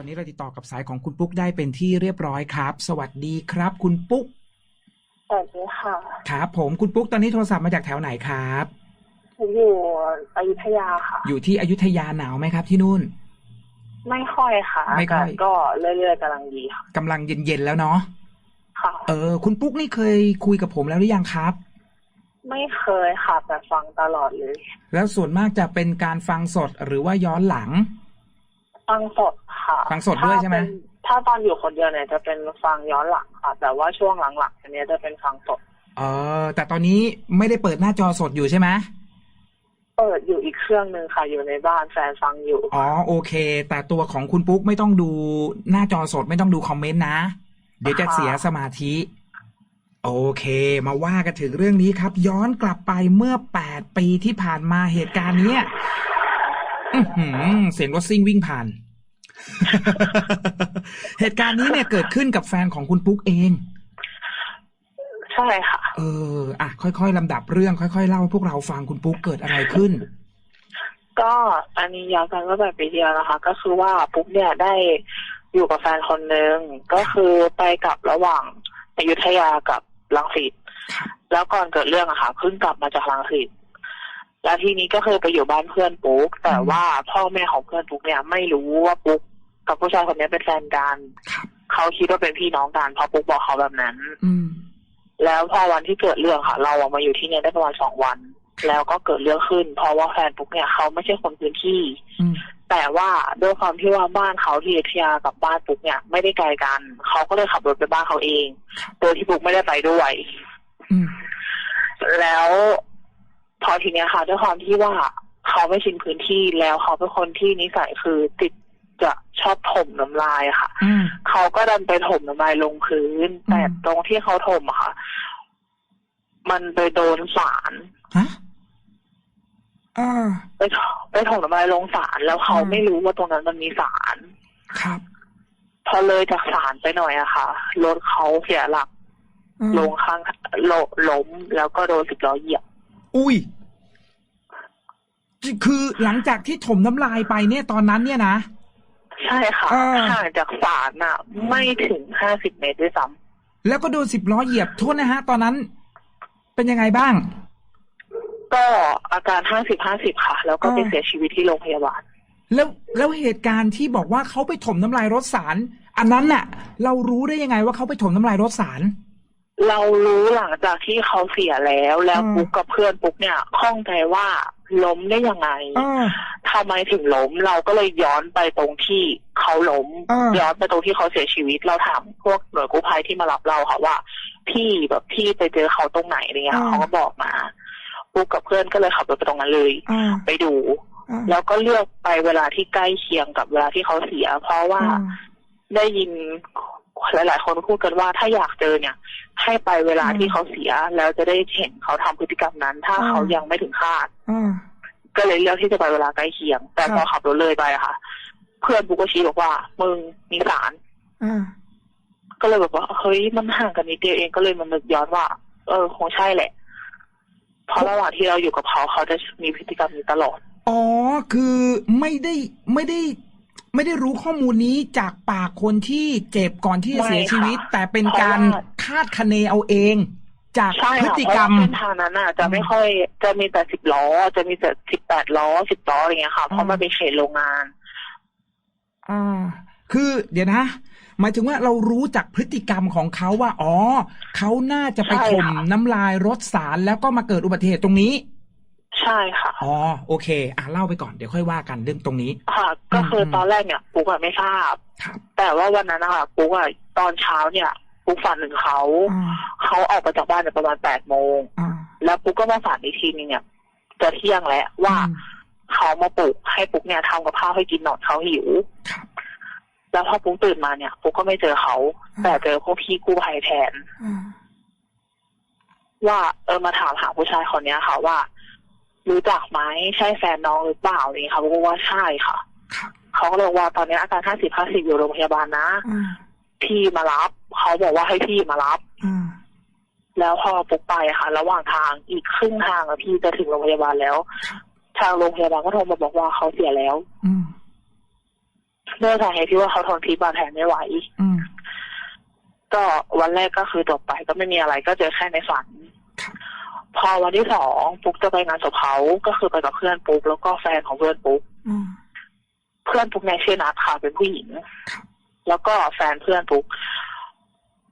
ตอนนี้เราติดต่อกับสายของคุณปุ๊กได้เป็นที่เรียบร้อยครับ สวัสดีครับ คุณปุ๊กสวัสดีค่ะครับผมคุณปุ๊กตอนนี้โทรศัพท์มาจากแถวไหนครับอยู่อยุธยาค่ะ อยู่ที่อยุธยาหนาวไหมครับ ที่นู่น ไม่ค่อยค่ะไม่ค่อยากาศก็เรื่อยๆกำลังดีค่ะกำลังเย็นๆแล้วเนาะค่ะ เออ คุณปุ๊กนี่เคยคุยกับผมแล้วหรือยังครับไม่เคยค่ะแต่ฟังตลอดเลย แล้วส่วนมากจะเป็นการฟังสดหรือว่าย้อนหลัง ฟังสดค่ะฟังสดด้วยใช่ไหมถ้าเป็นถ้าตอนอยู่คนเดียวเนี่ยจะเป็นฟังย้อนหลังค่ะ แต่ว่าช่วงหลังๆอันเนี้ยจะเป็นฟังสดเออแต่ตอนนี้ไม่ได้เปิดหน้าจอสดอยู่ใช่ไหมเปิดอยู่อีกเครื่องหนึ่งค่ะอยู่ในบ้านแฟนฟังอยู่อ๋อโอเค แต่ตัวของคุณปุ๊กไม่ต้องดูหน้าจอสดไม่ต้องดูคอมเมนต์นะ เดี๋ยวจะเสียสมาธิ โอเค มาว่ากันถึงเรื่องนี้ครับ ย้อนกลับไปเมื่อแปดปีที่ผ่านมาเหตุการณ์เนี้ยอื้อหือ เสียงรถซิ่งวิ่งผ่าน เหตุการณ์นี้เนี่ยเกิดขึ้นกับแฟนของคุณปุ๊กเอง ใช่ค่ะ เออ อะ ค่อยๆลำดับเรื่อง ค่อยๆเล่าให้พวกเราฟังคุณปุ๊กเกิดอะไรขึ้น ก็อันนี้ย้อนกันก็แบบปีเดียวนะคะ ก็คือว่าปุ๊กเนี่ยได้อยู่กับแฟนคนหนึ่งก็คือไปกลับระหว่างอยุธยากับลังสิตครับแล้วก่อนเกิดเรื่องอะค่ะเพิ่งกลับมาจากลังสิต แล้วทีนี้ก็คือไปอยู่บ้านเพื่อนปุ๊ก แต่ว่าพ่อแม่ของเพื่อนปุ๊กเนี่ยไม่รู้ว่าปุ๊กกับผู้ชายคนนี้เป็นแฟนกันครับเขาคิดว่าเป็นพี่น้องกันเพราะปุ๊กบอกเขาแบบนั้น อืมแล้วพอวันที่เกิดเรื่องค่ะ เราอะมาอยู่ที่เนี่ยได้ประมาณสองวัน แล้วก็เกิดเรื่องขึ้น เพราะว่าแฟนปุ๊กเนี่ยเขาไม่ใช่คนพื้นที่อืมแต่ว่าด้วยความที่ว่าบ้านเขาที่อยุธยากับบ้านปุ๊กเนี่ยไม่ได้ไกลกันเขาก็เลยขับรถไปบ้านเขาเอง โดยที่ปุ๊กไม่ได้ไปด้วยอืมแล้ว พอทีเนี้ยค่ะด้วยความที่ว่าเขาไม่ชินพื้นที่แล้วเขาเป็นคนที่นิสัยคือติดจะชอบถมน้ำลายอะค่ะอืมเขาก็ดันไปถมน้ำลายลงพื้น แต่อืมตรงที่เขาถมอะค่ะ มันไปโดนสารฮะอ่าไปถไปถมน้ำลายลงสารแล้วเขาอืมไม่รู้ว่าตรงนั้นมันมีสารครับ พอเลยจากสารไปหน่อยอะค่ะรถเขาเสียหลักอืมลงข้างโลล้มแล้วก็โดนสิบล้อเหยียบ อุ้ย คือหลังจากที่ถมน้ำลายไปเนี่ยตอนนั้นเนี่ยนะ ใช่ค่ะอ่าห่างจากสารน่ะ ไม่ถึงห้าสิบเมตรด้วยซ้แล้วก็โดนสิบล้อเหยียบโทษนะฮะ ตอนนั้น เป็นยังไงบ้างำก็อาการห้าสิบห้าสิบค่ะ แล้วก็ไปอ่า เสียชีวิตที่โรงพยาบาล แล้วแล้วเหตุการณ์ที่บอกว่าเขาไปถมน้ำลายรถสาร อันนั้นน่ะ เรารู้ได้ยังไงว่าเขาไปถมน้ำลายรถสาร เรารู้หลังจากที่เขาเสียแล้วแล้วอืมปุ๊กกับเพื่อนปุ๊กเนี่ยข้องใจว่าล้มได้ยังไงเออทำไมถึงล้ม เราก็เลยย้อนไปตรงที่เขาล้มอ่าย้อนไปตรงที่เขาเสียชีวิต เราถามพวกหน่วยกู้ภัยที่มารับเราค่ะว่าพี่แบบพี่ไปเจอเขาตรงไหนอะไรเงี้ยเขาก็บอกมาปุ๊กกับเพื่อนก็เลยขับรถไปตรงนั้นเลยอ่าไปดูอ่าแล้วก็เลือกไปเวลาที่ใกล้เคียงกับเวลาที่เขาเสีย เพราะว่าอ่าได้ยิน หลาย ๆ คนพูดกันว่าถ้าอยากเจอเนี่ย ให้ไปเวลาอืมที่เขาเสีย แล้วจะได้เห็นเขาทำพฤติกรรมนั้น ถ้าอ่าเขายังไม่ถึงคาดอ่าก็เลยเลือกที่จะไปเวลาใกล้เคียง แต่ครับพอขับรถเลยไปอะค่ะ เพื่อนบุกก็ชี้บอกว่า มึงมีสารอ่าก็เลยแบบว่าเฮ้ยมันห่างกันนิดเดียวเองก็เลยมันนึกย้อนว่า เออคงใช่แหละเพราะระหว่างที่เราอยู่กับเขาเขาจะมีพฤติกรรมนี้ตลอดอ๋อ คือไม่ได้ไม่ได้ ไม่ได้รู้ข้อมูลนี้จากปากคนที่เจ็บก่อนที่จะเสียชีวิตไม่ค่ะแต่เป็นการเพราะว่าคาดคะเนเอาเอง จากใช่พฤค่ะติเพราะกรรว่ามเส้นทางนั้นอะ จะไม่ค่อยจะมีแต่สิบล้อ จะมีแต่สิบแปดล้อสิบล้ออะไรเงี้ยค่ะเพราะมันเป็นเขตโรงงาน อ่า คือเดี๋ยวนะหมายถึงว่าเรารู้จากพฤติกรรมของเขาว่า อ๋อ เขาน่าจะไปใช่ถมค่ะน้ำลายรถสารแล้วก็มาเกิดอุบัติเหตุตรงนี้ ใช่ค่ะ อ๋อโอเค อะเล่าไปก่อนเดี๋ยวค่อยว่ากันเรื่องตรงนี้ ค่ะ ก็คืออมตอนแรกเนี่ยปุ๊กอะไม่ทราบ ครับ แต่ว่าวันนั้นนะคะปุ๊กอะตอนเช้าเนี่ยปุ๊กฝันถึงเขา อ่าเขาออกมาจากบ้านเนี่ยประมาณแปดโมง อ่าแล้วปุ๊กก็มาฝันอีกทีนึงเนี่ยจะเที่ยงแล้วว่าอืม เขามาปลุกให้ปุ๊กเนี่ยทำกับข้าวให้กินหนอนเขาหิว ครับ แล้วพอปุ๊กตื่นมาเนี่ยปุ๊กก็ไม่เจอเขา อืม แต่เจอพวกพี่กู้ภัยแทน อ่าว่าเออมาถามหาผู้ชายคนเนี้ยค่ะว่า รู้จักไหมใช่แฟนน้องหรือเปล่าอะไรอย่างเงี้ยค่ะปุ๊กก็ว่าใช่ค่ะครับเขาก็เลยบอกว่าตอนนี้อาการห้าสิบห้าสิบอยู่โรงพยาบาลนะอ่าพี่มารับ เขาบอกว่าให้พี่มารับอ่าแล้วพอปุ๊กไปอะค่ะ ระหว่างทางอีกครึ่งทางอะพี่จะถึงโรงพยาบาลแล้ว ทางโรงพยาบาลก็โทรมาบอกว่าเขาเสียแล้วอืมด้วยสาเหตุที่ว่าเขาทนพิษบาดแผลไม่ไหวอืมก็วันแรกก็คือจบไปก็ไม่มีอะไรก็เจอแค่ในฝันครับ พอวันที่สองปุ๊กจะไปงานศพเขาก็คือไปกับเพื่อนปุ๊กแล้วก็แฟนของเพื่อนปุ๊กอืมเพื่อนปุ๊กเนี่ยชื่อนัทค่ะเป็นผู้หญิงครับแล้วก็แฟนเพื่อนปุ๊ก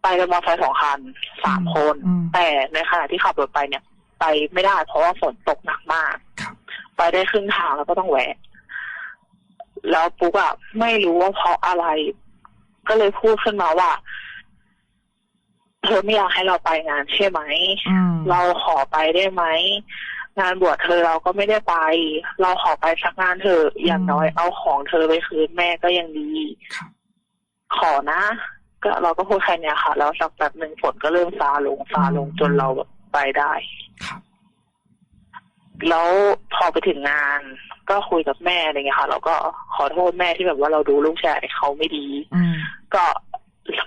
ไปกันมอเตอร์ไซค์สองคันสามคนอืมแต่ในขณะที่ขับรถไปเนี่ย ไปไม่ได้เพราะว่าฝนตกหนักมากครับไปได้ครึ่งทางแล้วก็ต้องแวะ แล้วปุ๊กอะไม่รู้ว่าเพราะอะไร ก็เลยพูดขึ้นมาว่า เธอไม่อยากให้เราไปงานใช่ไหมอืมเราขอไปได้ไหม งานบวชเธอเราก็ไม่ได้ไป เราขอไปสักงานเถอะอย่างน้อยเอาของเธอไปคืนแม่ก็ยังดีครับขอนะ ก็เราก็พูดแค่เนี้ยค่ะ แล้วสักแป๊บหนึ่งฝนก็เริ่มซาลงซาลงจนเราแบบไปได้ครับแล้วพอไปถึงงานก็คุยกับแม่อะไรเงี้ยค่ะเราก็ขอโทษแม่ที่แบบว่าเราดูลูกชายเขาไม่ดีอืมก็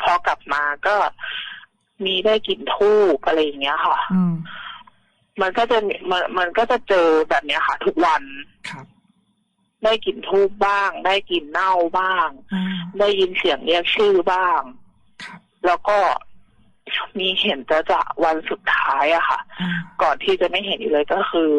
พอกลับมาก็ มีได้กลิ่นทูบอะไรอย่างเงี้ยค่ะ อืมมันก็จะมีมันมันก็จะเจอแบบเนี้ยค่ะ ทุกวันครับ ได้กลิ่นทูบบ้าง ได้กลิ่นเน่าบ้าง อ่าได้ยินเสียงเรียกชื่อบ้าง ครับแล้วก็มีเห็นจะจะวันสุดท้ายอะค่ะ อ่าก่อนที่จะไม่เห็นอีกเลยก็คือ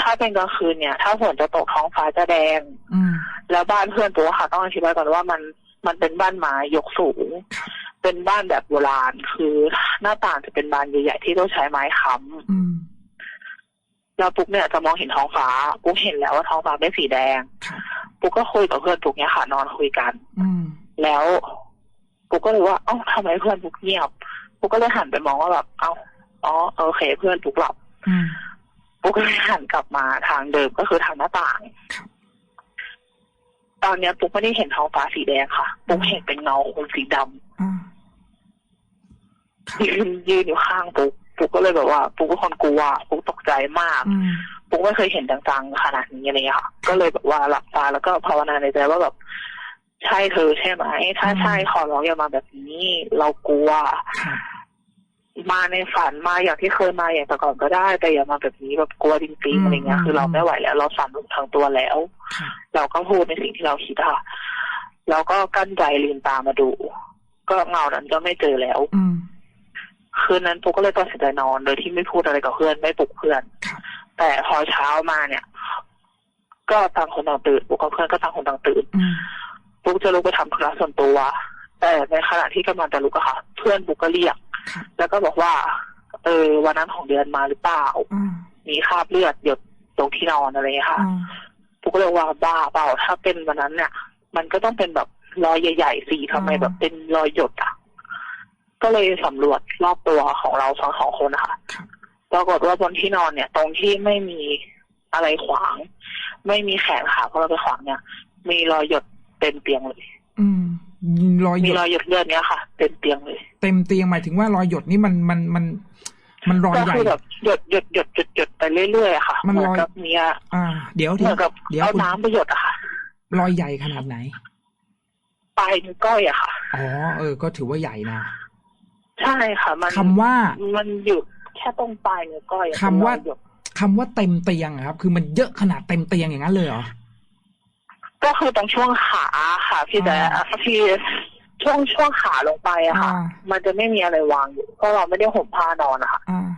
ถ้าเป็นกลางคืนเนี่ย ถ้าฝนจะตกท้องฟ้าจะแดง อืม แล้วบ้านเพื่อนตัวค่ะ ต้องอธิบายก่อนว่ามันมันเป็นบ้านไม้ยกสูง ครับ เป็นบ้านแบบโบราณ คือหน้าต่างจะเป็นบานใหญ่ๆที่ต้องใช้ไม้ค้อืมำแล้วปุ๊กเนี่ยจะมองเห็นท้องฟ้า ปุ๊กเห็นแล้วว่าท้องฟ้าเป็นสีแดงครับปุ๊กก็คุยกับเพื่อนปุ๊กเนี่ยค่ะ นอนคุยกันอืมแล้วปุ๊กก็เลยว่าเอ้าทำไมเพื่อนปุ๊กเงียบปุ๊กก็เลยหันไปมองว่าแบบ เอ้าอ๋อโอเค เพื่อนปุ๊กหลับอืมปุ๊กก็เลยหันกลับมาทางเดิมก็คือทางหน้าต่างครับตอนเนี้ยปุ๊กไม่ได้เห็นท้องฟ้าสีแดงค่ะ ปุ๊กเห็นเป็นเงาคนสีดำอ่าครับ ยืนยืนอยู่ข้างปุ๊กปุ๊กก็เลยแบบว่า ปุ๊กเป็นคนกลัวปุ๊กตกใจมากอืมปุ๊กไม่เคยเห็นจังๆขนาดนี้อะไรเงี้ยค่ะก็เลยแบบว่าหลับตาแล้วก็ภาวนาในใจว่าแบบใช่เธอใช่ไหมถ้าใช่ขอร้องอย่ามาแบบนี้ เรากลัวครับมาในฝันมาอย่างที่เคยมาอย่างแต่ก่อนก็ได้ แต่อย่ามาแบบนี้แบบกลัวจริงๆอะไรเงี้ย คือเราไม่ไหวแล้ว เราสั่นทั้งตัวแล้วครับเราก็พูดในสิ่งที่เราคิดค่ะแล้วก็กั้นใจลืมตามาดู ก็เงานั้นก็ไม่เจอแล้ว อืม คืนนั้นปุ๊กก็เลยตัดสินใจนอน โดยที่ไม่พูดอะไรกับเพื่อนไม่ปลุกเพื่อนครับแต่พอเช้ามาเนี่ย ก็ต่างคนต่างตื่นปุ๊กกับเพื่อนก็ต่างคนต่างตื่นอืมปุ๊กจะลุกไปทำธุระส่วนตัว แต่ในขณะที่กำลังจะลุกอะค่ะ เพื่อนปุ๊กก็เรียกครับแล้วก็บอกว่า เออ วันนั้นของเดือนมาหรือเปล่าอ่ามีคราบเลือดหยดตรงที่นอนอะไรอย่างเงี้ยค่ะอ่าปุ๊กก็เลยว่าบ้าเปล่าถ้าเป็นวันนั้นเนี่ย มันก็ต้องเป็นแบบรอยใหญ่ๆสิทำไมแบบเป็นรอยหยดอะ ก็เลยสำรวจรอบตัวของเราสองสองคนนะคะครับปรากฏว่าบนที่นอนเนี่ย ตรงที่ไม่มีอะไรขวาง ไม่มีแขนขาเพราะเราไปขวางเนี่ย มีรอยหยดเต็มเตียงเลย อืมรอยหมียดรอยหยดเลือดเนี่ยค่ะ เต็มเตียงเลย เต็มเตียงหมายถึงว่ารอยหยดนี่มันมันมัน มันรอยก็ใหญ่คือแบบหยดหยดหยดหยดหยดไปเรื่อยๆอะค่ะ มันเหมือรนอยกับมีอะอ่า เดี๋ยวเหเดี๋มืยอวนกับเดี๋ยวเอาคุณน้ำไปหยดอะค่ะ รอยใหญ่ขนาดไหนปลายนิ้วก้อยอะค่ะ อ๋อ เออ ก็ถือว่าใหญ่นะ ใช่ค่ะมันคำว่า มันอยู่แค่ตรงปลายนิ้วก้อยอะคำว่าเป็นรอยหยดคำว่าเต็มเตียงอะครับ คือมันเยอะขนาดเต็มเตียงอย่างนั้นเลยเหรอก็คือตรงช่วงขาค่ะ พี่แต่อ่าพี่ช่วงช่วงขาลงไปอะค่ะอ่ามันจะไม่มีอะไรวางอยู่เพราะเราไม่ได้ห่มผ้านอนอะค่ะอ่า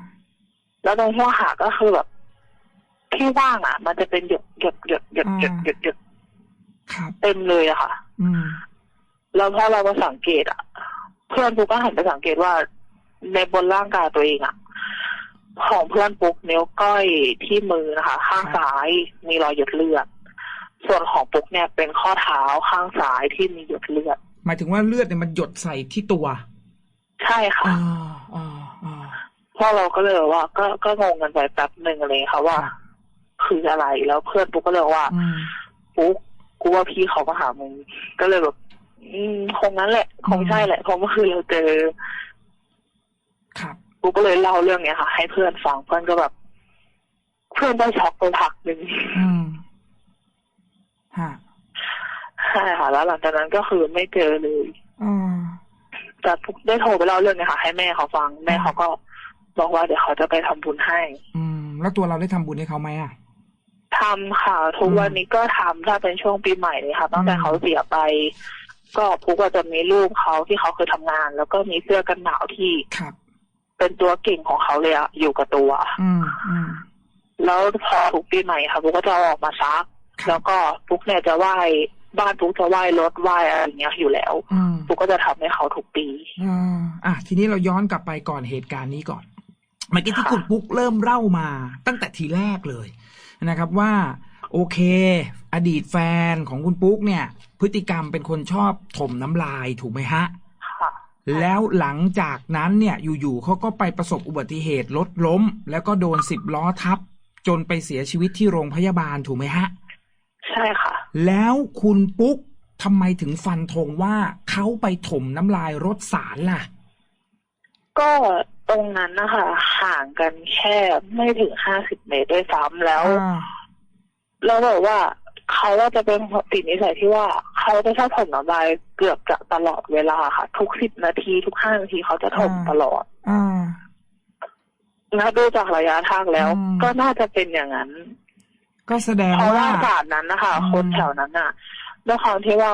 แล้วตรงช่วงขาก็คือแบบที่ว่างอะมันจะเป็นหยดหยดหยดหยดหยดหยดหยดครับเต็มเลยอะค่ะอืมแล้วพอเรามาสังเกตอะ เพื่อนปุ๊กก็หันไปสังเกตว่าในบนร่างกายตัวเองอะของเพื่อนปุ๊กนิ้วก้อยที่มือนะคะ ข้างซ้ายมีรอยหยดเลือด ส่วนของปุ๊กเนี่ยเป็นข้อเท้าข้างซ้ายที่มีหยดเลือด หมายถึงว่าเลือดเนี่ยมันหยดใส่ที่ตัว ใช่ค่ะอ่าอ่าอ่าพอเราก็เลยแบบว่า ก็ก็งงกันไปแป๊บหนึ่งอะไรอย่างเลยค่ะว่าครับคืออะไรแล้วเพื่อนปุ๊กก็เลยบอกว่าอืมปุ๊กกูว่าพี่เขามาหามึงก็เลยแบบ อืมคงนั้นแหละคงใช่แหละเพราะเมื่อคืนเราเจอครับปุ๊กก็เลยเล่าเรื่องเนี้ยค่ะ ให้เพื่อนฟังเพื่อนก็แบบ เพื่อนก็ช็อกไปพักหนึ่งอืมฮะใช่ค่ะ แล้วหลังจากนั้นก็คือไม่เจอเลยอ่าแต่ปุ๊กได้โทรไปเล่าเรื่องเนี้ยค่ะ ให้แม่เขาฟัง แม่เขาก็บอกว่าเดี๋ยวเขาจะไปทำบุญให้ อืม แล้วตัวเราได้ทำบุญให้เขาไหมอะทำค่ะทุกวันนี้ก็ทำถ้าเป็นช่วงปีใหม่เลยค่ะตั้งแต่อืมเขาเสียไป ก็ปุ๊กก็จะมีรูปเขาที่เขาเคยทำงาน แล้วก็มีเสื้อกันหนาวที่ครับเป็นตัวเก่งของเขาเลยอะอยู่กับตัว อืมอืมแล้วพอทุกปีใหม่ค่ะปุ๊กก็จะเอาออกมาซักครัแล้บวก็ปุ๊กเนี่ยจะไหว้บ้านปุ๊กจะไหว้รถไหว้อะไรอย่างเงี้ยอยู่แล้วอืมปุ๊กก็จะทำให้เขาทุกปีอ่าอะทีนี้เราย้อนกลับไปก่อนเหตุการณ์นี้ก่อนเมื่อกี้ที่ค่ะคุณปุ๊กเริ่มเล่ามาตั้งแต่ทีแรกเลยนะครับว่า โอเค อดีตแฟนของคุณปุ๊กเนี่ย พฤติกรรมเป็นคนชอบถมน้ำลายถูกไหมฮะ ค่ะ แล้วหลังจากนั้นเนี่ยอยู่ๆเขาก็ไปประสบอุบัติเหตุรถล้ม แล้วก็โดนสิบล้อทับ จนไปเสียชีวิตที่โรงพยาบาลถูกไหมฮะ ใช่ค่ะ แล้วคุณปุ๊กทำไมถึงฟันธงว่าเขาไปถมน้ำลายรถสารล่ะ ก็ตรงนั้นนะคะห่างกันแค่ไม่ถึงห้าสิบเมตรด้วยซ้ำแล้ว อ่า แล้วแบบว่า เขาว่าจะเป็นติดนิสัยที่ว่าเขาจะชอบถมน้ำลายเกือบจะตลอดเวลาค่ะ ทุกสิบนาทีทุกห้านาทีเขาจะถมอ่าตลอดอ่าแล้วดูจากระยะทางแล้วอืมก็น่าจะเป็นอย่างนั้น ก็แสดงเพราะว่าว่าศาสตร์นั้นนะคะอืมคนแถวนั้นน่ะด้วยความที่ว่า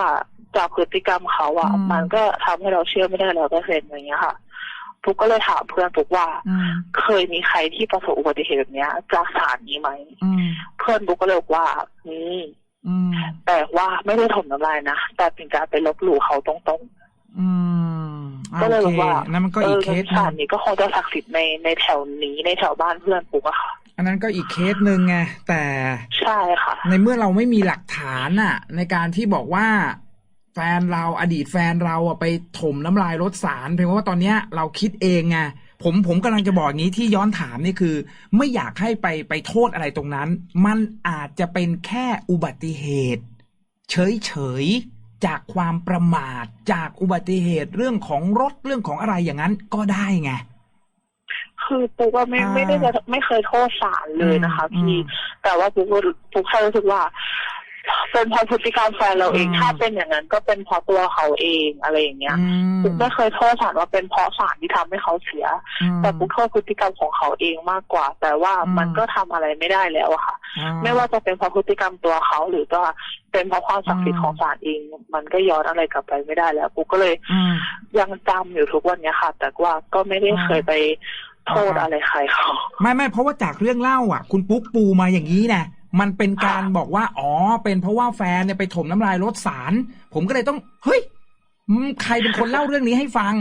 จากพฤติกรรมเขาอะอืมมันก็ทำให้เราเชื่อไม่ได้ร้อยเปอร์เซ็นต์อย่างเงี้ยค่ะทุกก็เลยถามเพื่อนทุกว่าอืมเคยมีใครที่ประสบอุบัติเหตุแบบเนี้ยจากสารนี้ไหมอืมเพื่อนบุ๊กก็เลยบอกว่ามีอืม แต่ว่าไม่ได้ถมน้ำลายนะ แต่เป็นการไปลบหลู่เขาตรงอืมๆอ่าก็เลยโอบอกเคว่านั่นมันก็อีกเคสหสานึ่รงนี้ก็คงจะศักดิ์สิทธิ์ในในแถวนี้ในแถวบ้านเพื่อนปุ๊กอะค่ะ อันนั้นก็อีกเคสหนึ่งไงแต่ใช่ค่ะ ในเมื่อเราไม่มีหลักฐานน่ะในการที่บอกว่าแฟนเราอดีตแฟนเราอะไปถมน้ำลายรถสารเพียงว่าตอนเนี้ยเราคิดเองไง ผมผมกำลังจะบอกอย่างนี้ที่ย้อนถามนี่คือ ไม่อยากให้ไปไปโทษอะไรตรงนั้น มันอาจจะเป็นแค่อุบัติเหตุ เฉยเฉยๆจากความประมาทจากอุบัติเหตุเรื่องของรถเรื่องของอะไรอย่างนั้นก็ได้ไงคือปุ๊กว่าไม่อ่าไม่ได้จะไม่เคยโทษศาลเลยนะคะอืมพี่แต่ว่าปุ๊กก็ปุ๊กแค่รู้สึกว่า เป็นเพราะพฤติกรรมแฟนเราเองอืมถ้าเป็นอย่างนั้นก็เป็นเพราะตัวเขาเองอะไรอย่างเงี้ยอืมปุ๊กไม่เคยโทษศาลว่าเป็นเพราะศาลที่ทำให้เขาเสีย แต่ปุ๊กโทษพฤติกรรมของเขาเองมากกว่า แต่ว่าอืมมันก็ทำอะไรไม่ได้แล้วอะค่ะอ่ไม่ว่าจะเป็นเพราะพฤติกรรมตัวเขาหรือว่าเป็นเพราะความศักดิ์สิทอืธิ์มของศาลเอง มันก็ย้อนอะไรกลับไปไม่ได้แล้วปุ๊กก็เลยอืมยังจำอยู่ทุกวันเนี้ยค่ะ แต่ว่าก็ไม่ได้อ่าเคยไปโทษอ่าอะไรใครเขาไม่ไม่เพราะว่าจากเรื่องเล่าอะ คุณปุ๊กปูมาอย่างนี้นะ มันเป็นการค่ะบอกว่า อ๋อ เป็นเพราะว่าแฟนเนี่ยไปถมน้ำลายรถสาร ผมก็เลยต้อง เฮ้ยอืมใครเป็นคนเล่าเรื่องนี้ให้ฟัง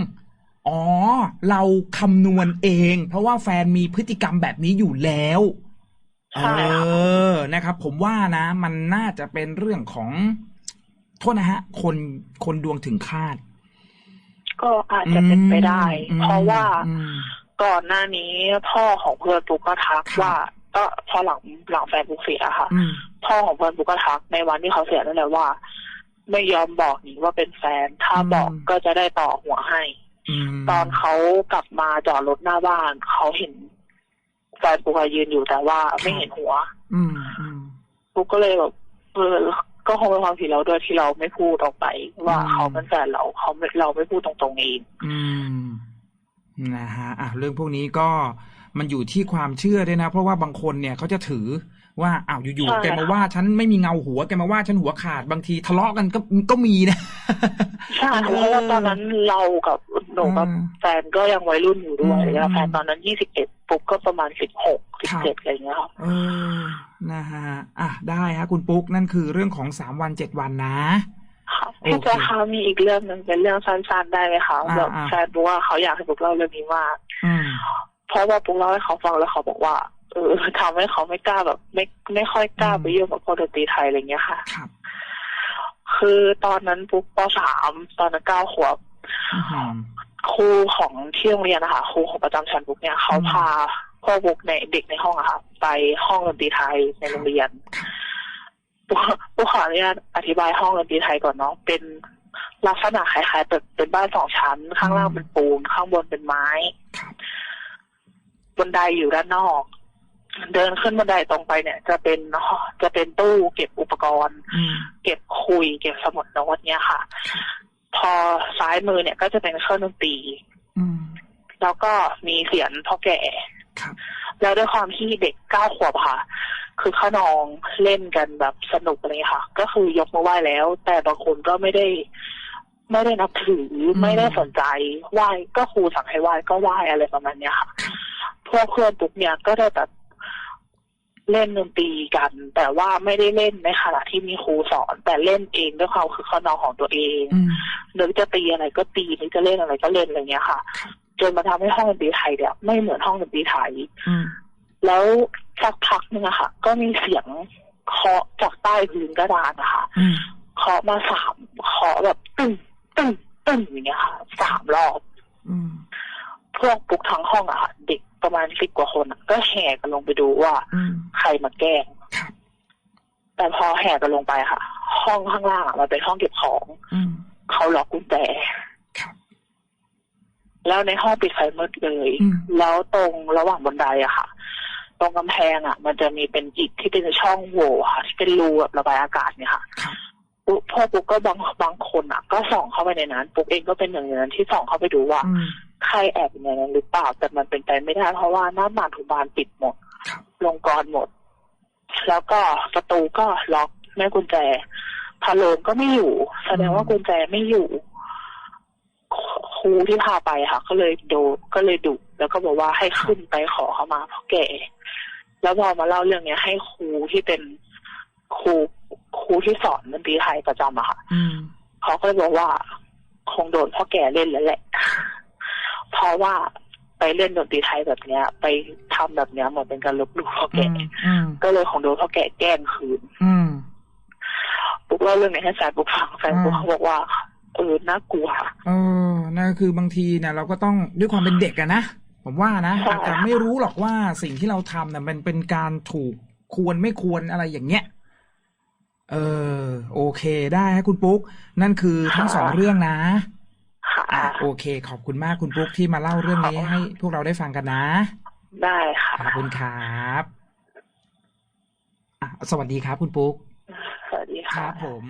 อ๋อ เราคำนวณเอง เพราะว่าแฟนมีพฤติกรรมแบบนี้อยู่แล้ว เอใช่ค่ะอนะครับ ผมว่านะ มันน่าจะเป็นเรื่องของ โทษนะฮะ คน คนดวงถึงคาด ก็อาจจะเป็นไปได้อืมเพราะว่าอืมก่อนหน้านี้พ่อของเพื่อนปุ๊กก็ทักครับว่า ก็พอหลังหลังแฟนปุ๊กเสียค่ะอืมพ่อของเพื่อนปุ๊กก็ทักในวันที่เขาเสียนั่นแหละว่า ไม่ยอมบอกหนีว่าเป็นแฟน ถ้าอืมบอกก็จะได้ต่อหัวให้อืมตอนเขากลับมาจอดรถหน้าบ้าน เขาเห็นแฟนปุ๊กอะยืนอยู่แต่ว่าไม่เห็นหัวอืมอืมปุ๊กก็เลยแบบเออก็คงเป็นความผิดเราด้วยที่เราไม่พูดออกไป ว่าอืมเขาเป็นแฟนเราเขาไม่เราไม่พูดตรงๆเองอืมนะฮะอะเรื่องพวกนี้ก็ มันอยู่ที่ความเชื่อด้วยนะ เพราะว่าบางคนเนี่ยเขาจะถือว่าอ้าวอยู่ใช่ๆแกมาว่าฉันไม่มีเงาหัวแกมาว่าฉันหัวขาดบางทีทะเลาะกันก็ก็มีนะใช่เพราะว่าตอนนั้นเรากับหนูกับอืมแฟนก็ยังวัยรุ่นอยู่ด้วยอืมแล้วแฟนตอนนั้นยี่สิบเอ็ดปุ๊กก็ประมาณสิบหกสิบครับเจ็ดอะไรอย่างเงี้ยค่ะเออนะฮะอะได้ฮะคุณปุ๊กนั่นคือเรื่องของสามวันเจ็ดวันนะค่ะโอเคพี่เจ้าคะมีอีกเรื่องหนึ่งเป็นเรื่องสั้นๆได้ไหมคะอ่าแบบอ่าแฟนปุ๊กว่าเขาอยากให้ปุ๊กเล่าเรื่องนี้มากอืม เพราะว่าปุ๊กเล่าให้เขาฟังแล้วเขาบอกว่า เออทำให้เขาไม่กล้าแบบ ไม่ไม่ค่อยกล้าอืมไปยุ่งกับพวกดนตรีไทยอะไรอย่างเงี้ยค่ะครับคือตอนนั้นปุ๊กปสามตอนนั้นเก้าขวบอื้อหือครูของที่โรงเรียนนะคะครูของประจำชั้นปุ๊กเนี่ยเขาอืมพาพวกปุ๊กในเด็กในห้องอะค่ะไปห้องดนตรีไทยในโรงเรียนครับปุ๊กปุ๊กขออนุญาตอธิบายห้องดนตรีไทยก่อนเนาะเป็นลักษณะคล้ายๆตึกเป็นบ้านสองชั้น ข้างล่างเป็นปูนข้างบนเป็นไม้ครั บบันไดอยู่ด้านนอก เดินขึ้นบันไดตรงไปเนี่ย จะเป็นจะเป็นตู้เก็บอุปกรณ์อืมเก็บคุย เก็บสมุดโน้ตเนี่ยค่ะ พอซ้ายมือเนี่ยก็จะเป็นเครื่องดนตรีอืมแล้วก็มีเสียงพ่อแก่ครับแล้วด้วยความที่เด็กเก้าขวบค่ะ คือข้านองเล่นกันแบบสนุกอะไรอย่างเงี้ยค่ะ ก็คือยกมาไหว้แล้ว แต่บางคนก็ไม่ได้ ไม่ได้นับถืออมไม่ได้สนใจไหว้ก็ครูสั่งให้ไหว้ก็ไหว้อะไรประมาณเนี้ยค่ะ พวกเพื่อนปุ๊กเนี่ยก็ได้แบบเล่นดนตรีกัน แต่ว่าไม่ได้เล่นในขณะที่มีครูสอน แต่เล่นเองด้วยความคือข้านองของตัวเองอืมนึกจะตีอะไรก็ตีนึกจะเล่นอะไรก็เล่นอะไรเงี้ยค่ะ จนมาทำให้ห้องดนตรีไทยเนี่ยไม่เหมือนห้องดนตรีไทยอืมแล้วสักพักหนึงอะค่ะ ก็มีเสียงเคาะจากใต้พื้นกระดานนะคะอืมเคาะมาสามเคาะแบบตึ้งตึ้งตึ้งอย่างเงี้ยค่ะสามรอบอืมพวกปุ๊กทั้งห้องอะค่ะเด็ก ประมาณสิบกว่าคนอะก็แห่กันลงไปดูว่าอืมใครมาแกล้งครับแต่พอแห่กันลงไปค่ะ ห้องข้างล่างอะมันเป็นห้องเก็บของอืมเขาล็อกกุญแจครับแล้วในห้องปิดไฟมืดเลยอืมแล้วตรงระหว่างบันไดอะค่ะ ตรงกำแพงอะมันจะมีเป็นอิฐที่เป็นช่องโหว่ค่ะ ที่เป็นรูแบบระบายอากาศเนี่ยค่ะครับปุ๊บพ่อปุ๊กก็บางบางคนอะก็ส่องเข้าไปในนั้นปุ๊กเองก็เป็นหนึ่งในนั้นที่ส่องเข้าไปดูว่าอืม ใครแอบอยู่ในนั้นหรือเปล่า แต่มันเป็นไปไม่ได้เพราะว่าหน้าบ้านทุกบานปิดหมดครับลงกรหมด แล้วก็ประตูก็ล็อกแม่กุญแจพาโลงก็ไม่อยู่ แสดงว่ากุญแจไม่อยู่ครูที่พาไปค่ะ ก็เลยโดนก็เลยดุแล้วก็บอกว่าให้ขึ้นไปขอเขามาเพราะแก่แล้วพอมาเล่าเรื่องเนี้ย ให้ครูที่เป็นครูครูที่สอนดนตรีไทยประจำอะค่ะอืมเขาก็เลยบอกว่า คงโดนพ่อแก่เล่นแล้วแหละ เพราะว่าไปเล่นดนตรีไทยแบบเนี้ย ไปทำแบบเนี้ยเหมือนเป็นการลบหลู่พ่ออืแก่มอืมก็เลยของโดนพ่อแก่แกล้งคืนอืมปุ๊กเล่าเรื่องนี้ให้แฟนปุ๊กฟังแฟนปุ๊กอืมเขาบอกว่าเออน่ากลัวเออนั่นก็คือบางทีเนี่ยเราก็ต้องด้วยความเป็นเด็กอะนะผมว่านะใช่อาจจะไม่รู้หรอกว่าสิ่งที่เราทำเนี่ยมันเป็นการถูกควรไม่ควรอะไรอย่างเงี้ยเออ โอเคได้ฮะคุณปุ๊ก นั่นคือทั้งสองเรื่องนะค่ะ อะโอเค ขอบคุณมากคุณปุ๊กที่มาเล่าเรื่องนี้ให้พวกเราได้ฟังกันนะ ได้ค่ะขอบคุณครับอะสวัสดีครับคุณปุ๊ก สวัสดีคค่ะรับผม